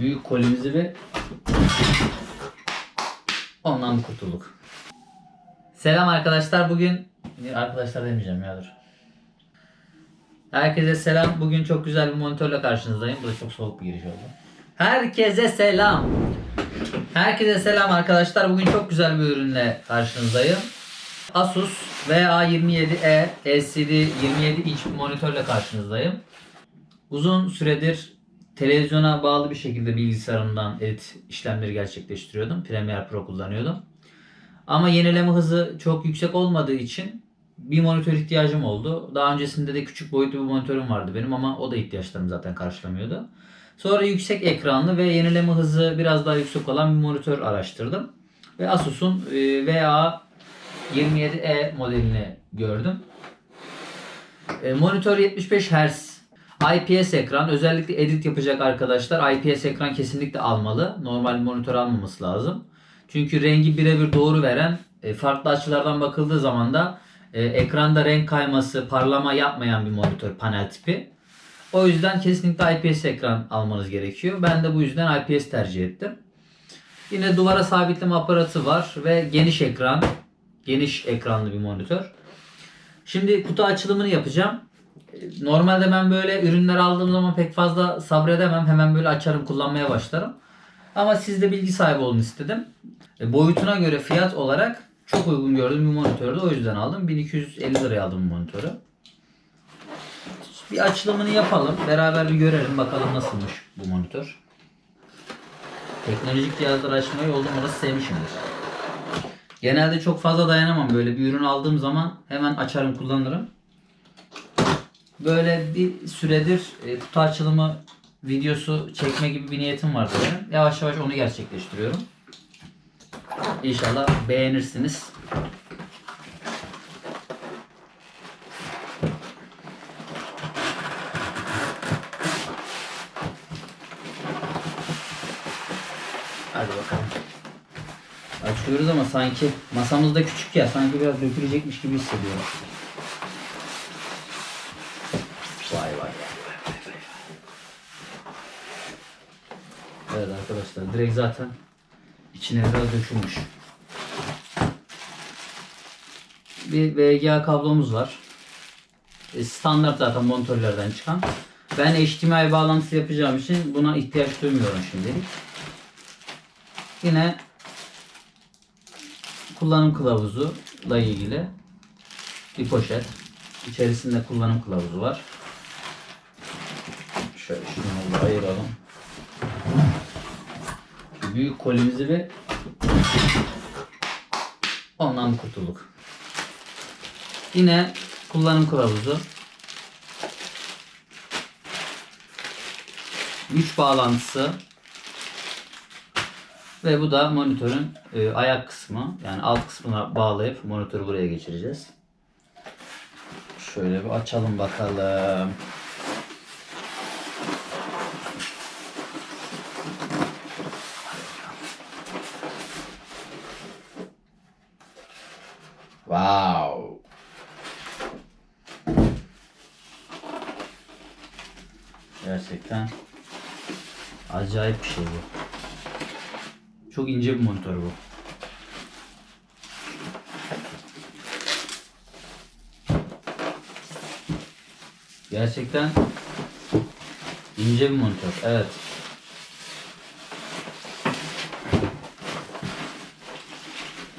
büyük kolimizi ve ondan kurtulduk. Selam arkadaşlar. Bugün arkadaşlar demeyeceğim ya dur. Herkese selam. Bugün çok güzel bir monitörle karşınızdayım. Bu da çok soğuk bir giriş oldu. Herkese selam. Herkese selam arkadaşlar. Bugün çok güzel bir ürünle karşınızdayım. Asus VA27e LCD 27 inç bir monitörle karşınızdayım. Uzun süredir televizyona bağlı bir şekilde bilgisayarımdan edit işlemleri gerçekleştiriyordum. Premiere Pro kullanıyordum. Ama yenileme hızı çok yüksek olmadığı için bir monitör ihtiyacım oldu. Daha öncesinde de küçük boyutlu bir monitörüm vardı benim ama o da ihtiyaçlarımı zaten karşılamıyordu. Sonra yüksek ekranlı ve yenileme hızı biraz daha yüksek olan bir monitör araştırdım. Ve Asus'un e, VA27e modelini gördüm. E, monitör 75 Hz. IPS ekran. Özellikle edit yapacak arkadaşlar IPS ekran kesinlikle almalı. Normal monitör almaması lazım. Çünkü rengi birebir doğru veren e, farklı açılardan bakıldığı zaman da e, ekranda renk kayması, parlama yapmayan bir monitör panel tipi. O yüzden kesinlikle IPS ekran almanız gerekiyor. Ben de bu yüzden IPS tercih ettim. Yine duvara sabitleme aparatı var ve geniş ekran, geniş ekranlı bir monitör. Şimdi kutu açılımını yapacağım. Normalde ben böyle ürünler aldığım zaman pek fazla sabredemem. Hemen böyle açarım, kullanmaya başlarım. Ama siz de bilgi sahibi olun istedim. E, boyutuna göre fiyat olarak çok uygun gördüğüm bir monitördü. O yüzden aldım. 1250 liraya aldım bu monitörü. Bir açılımını yapalım. Beraber bir görelim. Bakalım nasılmış bu monitör. Teknolojik cihazlar açmayı oldum orası sevmişimdir. Genelde çok fazla dayanamam. Böyle bir ürün aldığım zaman hemen açarım kullanırım. Böyle bir süredir e, kutu açılımı videosu çekme gibi bir niyetim vardı benim. Yavaş yavaş onu gerçekleştiriyorum. İnşallah beğenirsiniz. Hadi bakalım. Açıyoruz ama sanki masamız da küçük ya sanki biraz dökülecekmiş gibi hissediyorum. Evet arkadaşlar direkt zaten içine biraz dökülmüş. Bir VGA kablomuz var. E, Standart zaten monitörlerden çıkan. Ben HDMI bağlantısı yapacağım için buna ihtiyaç duymuyorum şimdilik. Yine kullanım kılavuzuyla ilgili bir poşet. İçerisinde kullanım kılavuzu var. Şöyle şunu ayıralım. Büyük kolimizi ve ondan kurtulduk. Yine kullanım kılavuzu. Güç bağlantısı ve bu da monitörün e, ayak kısmı. Yani alt kısmına bağlayıp monitörü buraya geçireceğiz. Şöyle bir açalım bakalım. Wow. Gerçekten acayip bir şey bu. Çok ince bir monitör bu. Gerçekten ince bir monitör. Evet.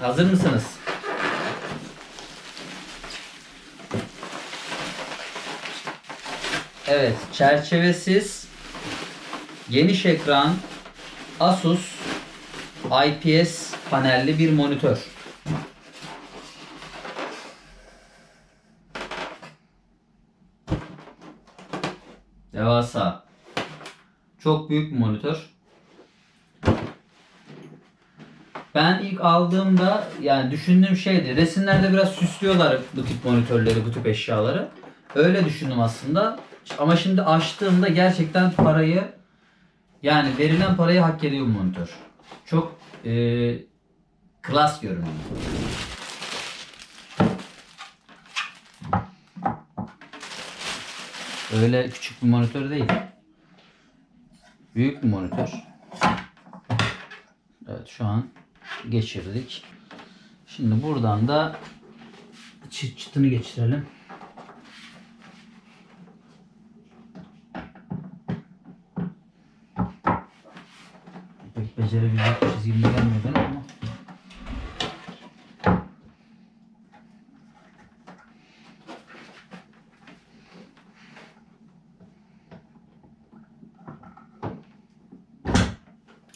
Hazır mısınız? Evet, çerçevesiz geniş ekran Asus IPS panelli bir monitör. Devasa. Çok büyük bir monitör. Ben ilk aldığımda yani düşündüğüm şeydi. Resimlerde biraz süslüyorlar bu tip monitörleri, bu tip eşyaları. Öyle düşündüm aslında. Ama şimdi açtığımda gerçekten parayı yani verilen parayı hak ediyor monitör. Çok e, klas görünüyor. Öyle küçük bir monitör değil. Büyük bir monitör. Evet şu an geçirdik. Şimdi buradan da çıt çıtını geçirelim. Pek becerebilecek bir çizgim de gelmiyor ama.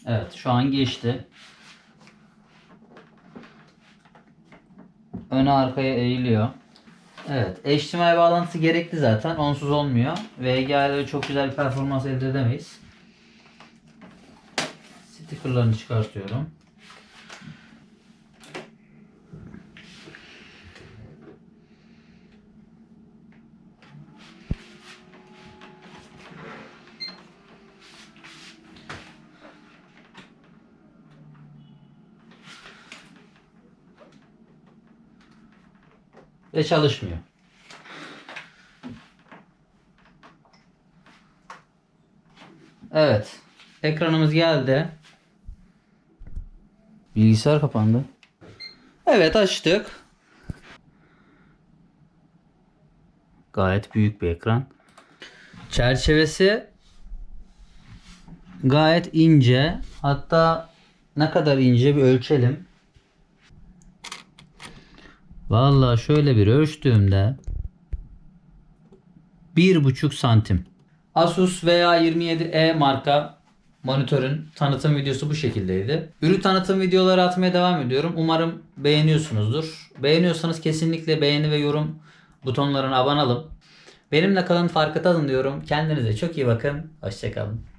Evet şu an geçti. Öne arkaya eğiliyor. Evet HDMI bağlantısı gerekli zaten. Onsuz olmuyor. VGA'da çok güzel bir performans elde edemeyiz. Stickerlarını çıkartıyorum. Ve çalışmıyor. Evet. Ekranımız geldi. Bilgisayar kapandı. Evet açtık. Gayet büyük bir ekran. Çerçevesi gayet ince. Hatta ne kadar ince bir ölçelim. Vallahi şöyle bir ölçtüğümde 1,5 santim. Asus VA27e marka monitörün tanıtım videosu bu şekildeydi. Ürün tanıtım videoları atmaya devam ediyorum. Umarım beğeniyorsunuzdur. Beğeniyorsanız kesinlikle beğeni ve yorum butonlarına abone olun. Benimle kalın farkı tadın diyorum. Kendinize çok iyi bakın. Hoşçakalın.